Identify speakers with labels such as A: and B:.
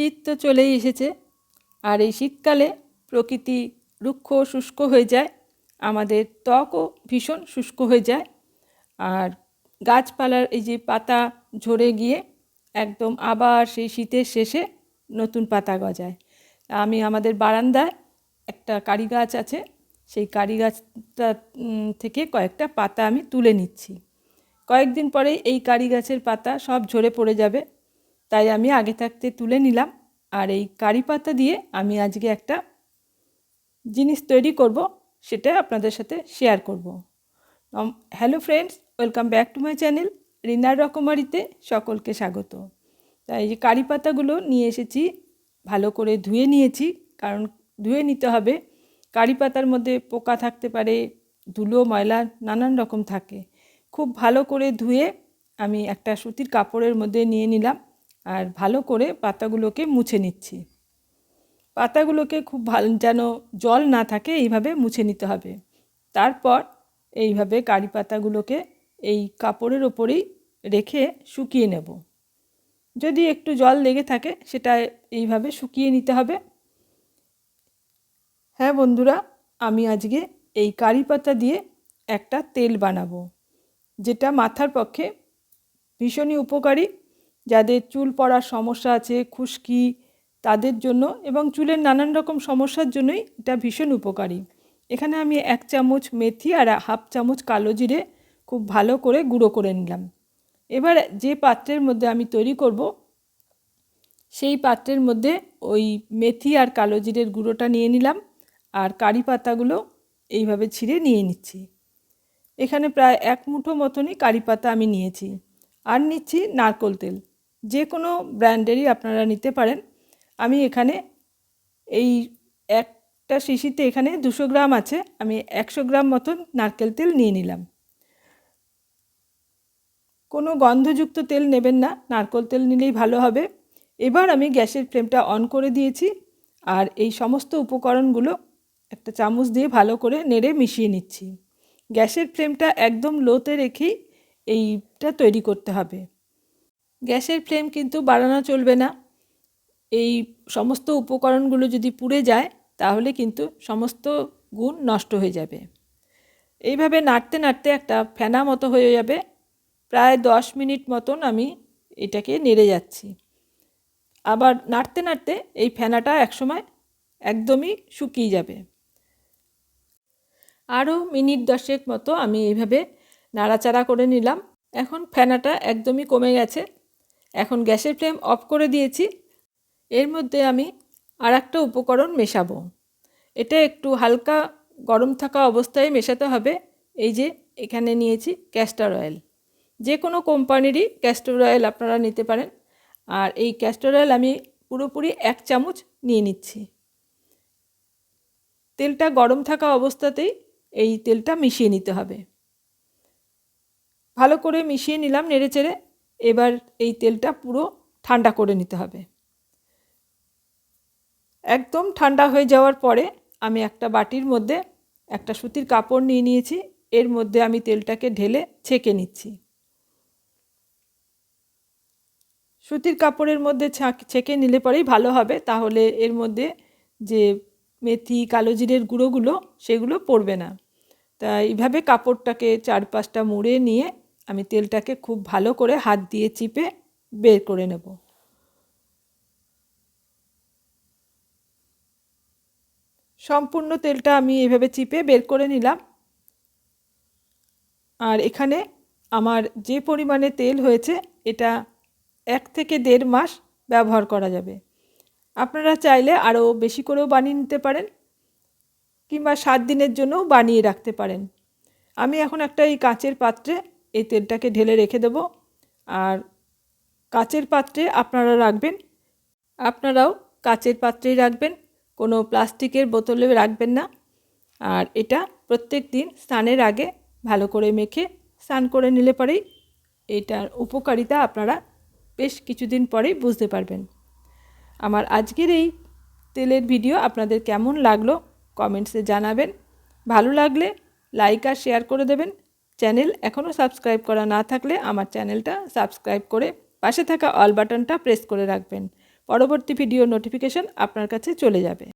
A: শীত তো চলেই এসেছে। আর এই শীতকালে প্রকৃতি রুক্ষ শুষ্ক হয়ে যায়, আমাদের ত্বকও ভীষণ শুষ্ক হয়ে যায়। আর গাছপালার এই যে পাতা ঝরে গিয়ে একদম আবার সেই শীতের শেষে নতুন পাতা গজায়। আমি আমাদের বারান্দায় একটা কারি গাছ আছে, সেই কারি গাছটা থেকে কয়েকটা পাতা আমি তুলে নিচ্ছি। কয়েকদিন পরেই এই কারি গাছের পাতা সব ঝরে পড়ে যাবে। তাই আমি আগে থাকতে তুলে নিলাম। আর এই কারি পাতা দিয়ে আমি আজকে একটা জিনিস তৈরি করব, সেটা আপনাদের সাথে শেয়ার করব। Hello friends welcome back to my channel রিনার রকমারিতে সকলকে স্বাগত। তাই এই যে কারি পাতাগুলো নিয়ে এসেছি, ভালো করে ধুয়ে নিয়েছি, কারণ ধুয়ে নিতে হবে। কারি পাতার মধ্যে পোকা থাকতে পারে, ধুলো, ময়লা, নানান রকম থাকে। খুব ভালো করে ধুয়ে আমি একটা সুতির কাপড়ের মধ্যে নিয়ে নিলাম। আর ভালো করে পাতাগুলোকে মুছে নিচ্ছি। পাতাগুলোকে খুব ভালো যেন জল না থাকে, এইভাবে মুছে নিতে হবে। তারপর এইভাবে কারি পাতাগুলোকে এই কাপড়ের ওপরেই রেখে শুকিয়ে নেব। যদি একটু জল লেগে থাকে, সেটা এইভাবে শুকিয়ে নিতে হবে। হ্যাঁ বন্ধুরা, আমি আজকে এই কারি পাতা দিয়ে একটা তেল বানাবো, যেটা মাথার পক্ষে ভীষণই উপকারী যাদের চুল পড়ার সমস্যা আছে, খুশকি তাদের জন্য এবং চুলের নানান রকম সমস্যার জন্যই এটা ভীষণ উপকারী। এখানে আমি এক চামচ মেথি আর হাফ চামচ কালো জিরে খুব ভালো করে গুঁড়ো করে নিলাম। এবার যে পাত্রের মধ্যে আমি তৈরি করব, সেই পাত্রের মধ্যে ওই মেথি আর কালো জিরের গুঁড়োটা নিয়ে নিলাম আর কারি পাতাগুলো এইভাবে ছিঁড়ে নিয়ে নিচ্ছি। এখানে প্রায় এক মুঠো মতনই কারি পাতা আমি নিয়েছি। আর নিচ্ছি নারকোল তেল। যে কোনো ব্র্যান্ডেরই আপনারা নিতে পারেন। আমি এখানে এই একটা শিশিতে এখানে দুশো গ্রাম আছে, আমি একশো গ্রাম মতন নারকেল তেল নিয়ে নিলাম। কোনো গন্ধযুক্ত তেল নেবেন না, নারকেল তেল নিলেই ভালো হবে। এবার আমি গ্যাসের ফ্লেমটা অন করে দিয়েছি আর এই সমস্ত উপকরণগুলো একটা চামচ দিয়ে ভালো করে নেড়ে মিশিয়ে নিচ্ছি। গ্যাসের ফ্লেমটা একদম লোতে রেখেই এইটা তৈরি করতে হবে। গ্যাসের ফ্লেম কিন্তু বাড়ানো চলবে না। এই সমস্ত উপকরণগুলো যদি পুড়ে যায়, তাহলে কিন্তু সমস্ত গুণ নষ্ট হয়ে যাবে। এইভাবে নাড়তে নাড়তে একটা ফেনা মতো হয়ে যাবে। প্রায় দশ মিনিট মতন আমি এটাকে নেড়ে যাচ্ছি। আবার নাড়তে নাড়তে এই ফেনাটা একসময় একদমই শুকিয়ে যাবে। আরও মিনিট দশেক মতো আমি এইভাবে নাড়াচাড়া করে নিলাম। এখন ফেনাটা একদমই কমে গেছে। এখন গ্যাসের ফ্লেম অফ করে দিয়েছি। এর মধ্যে আমি আর একটা উপকরণ মেশাবো। এটা একটু হালকা গরম থাকা অবস্থায় মেশাতে হবে। এই যে, এখানে নিয়েছি ক্যাস্টার অয়েল যে কোনো কোম্পানিরই ক্যাস্টর অয়েল আপনারা নিতে পারেন। আর এই ক্যাস্টর অয়েল আমি পুরোপুরি এক চামচ নিয়ে নিচ্ছি। তেলটা গরম থাকা অবস্থাতেই এই তেলটা মিশিয়ে নিতে হবে। ভালো করে মিশিয়ে নিলাম নেড়েচেড়ে। এবার এই তেলটা পুরো ঠান্ডা করে নিতে হবে। একদম ঠান্ডা হয়ে যাওয়ার পরে আমি একটা বাটির মধ্যে একটা সুতির কাপড় নিয়ে নিয়েছি, এর মধ্যে আমি তেলটাকে ঢেলে ছেঁকে নিচ্ছি। সুতির কাপড়ের মধ্যে ছেঁকে নিলে পরেই ভালো হবে, তাহলে এর মধ্যে যে মেথি, কালো জিরের গুঁড়োগুলো, সেগুলো পড়বে না। তা এইভাবে কাপড়টাকে চারপাশটা মুড়ে নিয়ে আমি তেলটাকে খুব ভালো করে হাত দিয়ে চিপে বের করে নেব। সম্পূর্ণ তেলটা আমি এভাবে চিপে বের করে নিলাম। আর এখানে আমার যে পরিমাণে তেল হয়েছে, এটা এক থেকে দেড় মাস ব্যবহার করা যাবে। আপনারা চাইলে আরও বেশি করেও বানিয়ে নিতে পারেন কিংবা সাত দিনের জন্যও বানিয়ে রাখতে পারেন। আমি এখন একটা এই কাঁচের পাত্রে এই তেলটাকে ঢেলে রেখে দেব। আর কাচের পাত্রে আপনারা রাখবেন। আপনারাও কাচের পাত্রেই রাখবেন। কোনো প্লাস্টিকের বোতলে রাখবেন না। আর এটা প্রত্যেক দিন স্নানের আগে ভালো করে মেখে স্নান করে নিলে পরেই এটার উপকারিতা আপনারা বেশ কিছুদিন পরেই বুঝতে পারবেন। আমার আজকের এই তেলের ভিডিও আপনাদের কেমন লাগল কমেন্টসে জানাবেন। ভালো লাগলে লাইক আর শেয়ার করে দেবেন। চ্যানেল এখনও সাবস্ক্রাইব করা না থাকলে আমার চ্যানেলটা সাবস্ক্রাইব করে পাশে থাকা অল বাটনটা প্রেস করে রাখবেন। পরবর্তী ভিডিও নোটিফিকেশন আপনার কাছে চলে যাবে।